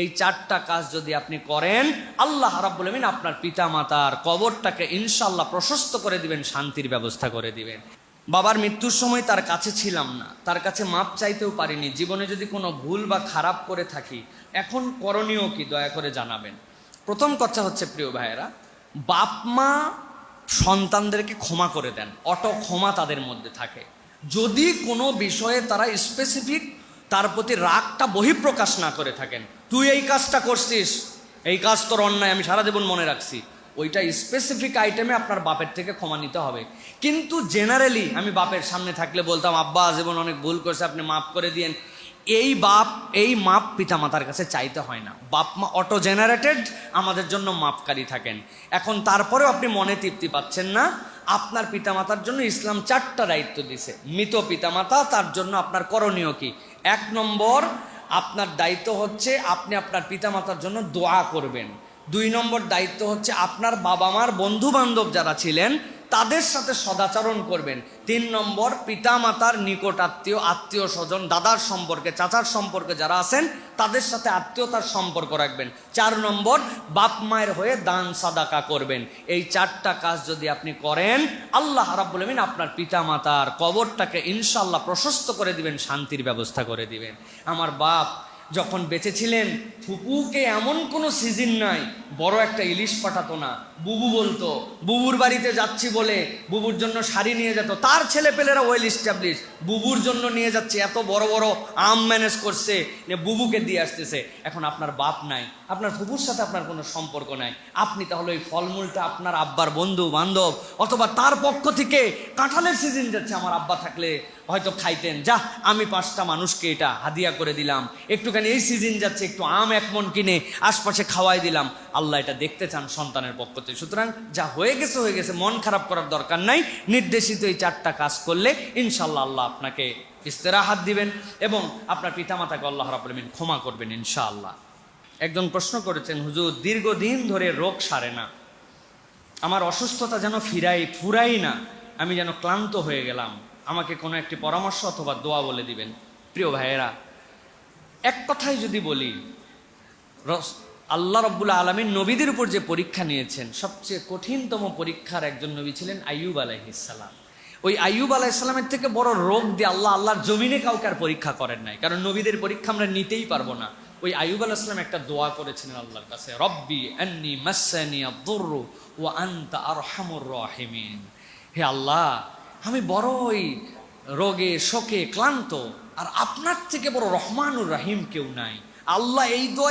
এই চারটা কাজ যদি আপনি করেন, আল্লাহ রাব্বুল আমিন আপনার পিতা মাতার কবরটাকে ইনশাল্লাহ প্রশস্ত করে দিবেন, শান্তির ব্যবস্থা করে দিবেন। বাবার মৃত্যুর সময় তার কাছে ছিলাম না, তার কাছে মাপ চাইতেও পারিনি। জীবনে যদি কোনো ভুল বা খারাপ করে থাকি, এখন করণীয় কি দয়া করে জানাবেন। প্রথম কথা হচ্ছে, প্রিয় ভাইয়েরা বাপ মা সন্তানদেরকে ক্ষমা করে দেন অটো ক্ষমা তাদের মধ্যে থাকে। যদি কোনো বিষয়ে তারা স্পেসিফিক তার প্রতি রাগটা বহিঃপ্রকাশ না করে থাকেন। তুই এই কাজটা করছিস? এই কাজ তোর অন্যায়, আমি সারা জীবন মনে রাখছি। ওইটা স্পেসিফিক আইটেমে আপনার বাপের থেকে ক্ষমা নিতে হবে। কিন্তু জেনারেলি আমি বাপের সামনে থাকলে বলতাম, আব্বা, জীবন অনেক ভুল করছে, আপনি মাফ করে দিয়েন। এই বাপ, এই মাপ পিতা মাতার কাছে চাইতে হয় না। বাপ মা অটো জেনারেটেড আমাদের জন্য মাপকারী থাকেন। এখন তারপরেও আপনি মনে তৃপ্তি পাচ্ছেন না, আপনার পিতামাতার জন্য ইসলাম চারটা দায়িত্ব দিছে। মৃত পিতামাতা, তার জন্য আপনার করণীয় কি? এক নম্বর, আপনার দায়িত্ব হচ্ছে আপনি আপনার পিতামাতার জন্য দোয়া করবেন। দুই নম্বর দায়িত্ব হচ্ছে আপনার বাবা মার বন্ধু বান্ধব যারা ছিলেন তাদের সাথে সদাচরণ করবেন। তিন নম্বর, পিতামাতার নিকট আত্মীয় আত্মীয় স্বজন, দাদার সম্পর্কে, চাচার সম্পর্কে যারা আছেন, তাদের সাথে আত্মীয়তার সম্পর্ক রাখবেন। চার নম্বর, বাপ মায়ের হয়ে দান সাদাকা করবেন। এই চারটা কাজ যদি আপনি করেন, আল্লাহ রাব্বুল আমিন আপনার পিতামাতার কবরটাকে ইনশাল্লাহ প্রশস্ত করে দিবেন, শান্তির ব্যবস্থা করে দিবেন। আমার বাপ যখন বেঁচেছিলেন, ফুপুকে এমন কোনো সিজন নাই, বড় একটা ইলিশ পাঠাতো না। বুবু বলতো, বুবুর বাড়িতে যাচ্ছি বলে বুবুর জন্য শাড়ি নিয়ে যেত। তার ছেলে পেলেরা ওয়েল স্টাবলিশ বুবুর জন্য নিয়ে যাচ্ছে, এত বড় বড় আম ম্যানেজ করছে বুবুকে দিয়ে আসতেছে। এখন আপনার বাপ নাই, আপনার ফুপুর সাথে আপনার কোনো সম্পর্ক নাই। আপনি তাহলে ওই ফলমূলটা আপনার আব্বার বন্ধু, বান্ধব, অথবা তার পক্ষ থেকে কাঁঠালের সিজন যাচ্ছে, আমার আব্বা থাকলে হয়তো খাইতেন। যা, আমি পাঁচটা মানুষকে এটা হাদিয়া করে দিলাম। একটুখানি এই সিজন যাচ্ছে, একটু আম এক মন কিনে আশপাশে খাওয়াই দিলাম। আল্লাহ এটা দেখতে চান সন্তানের পক্ষ থেকে। সুতরাং যা হয়ে গেছে হয়ে গেছে, মন খারাপ করার দরকার নাই। নির্দেশিত এই চারটা কাজ করলে ইনশাল্লাহ আল্লাহ আপনাকে ইস্তেরাহাত দিবেন এবং আপনার পিতামাতাকে আল্লাহ রাবুলমিন ক্ষমা করবেন ইনশাআল্লাহ। একজন প্রশ্ন করেছেন, হুজুর, দীর্ঘদিন ধরে রোগ সারে না। আমার অসুস্থতা যেন ফিরাই, ফুরাই না। আমি যেন ক্লান্ত হয়ে গেলাম। আমাকে কোনো একটি পরামর্শ অথবা দোয়া বলে দিবেন। প্রিয় ভাইয়েরা এক কথাই যদি বলি আল্লাহ রব্বুল্লা আলমীর নবীদের উপর যে পরীক্ষা নিয়েছেন, সবচেয়ে কঠিনতম পরীক্ষার একজন নবী ছিলেন আইয়ুব আলাইহিসাল্লাম ওই আইয়ুব আলাইসাল্লামের থেকে বড় রোগ দিয়ে আল্লাহ আল্লাহর জমিনে কাউকে আর পরীক্ষা করেন নাই। কারণ নবীদের পরীক্ষা আমরা নিতেই পারব না। ওই আইয়ুব আলাইসাল্লাম একটা দোয়া করেছিলেন আল্লাহর কাছে, রব্বি আন্নি মাসানি আদুররু ও আনতা আরহামুর রাহিমিন। হে আল্লাহ, আমি বড়ই রোগে, শোকে ক্লান্ত। আর আপনার থেকে বড় রহমানুর রাহিম কেউ নাই। আল্লাহ এই দোয়া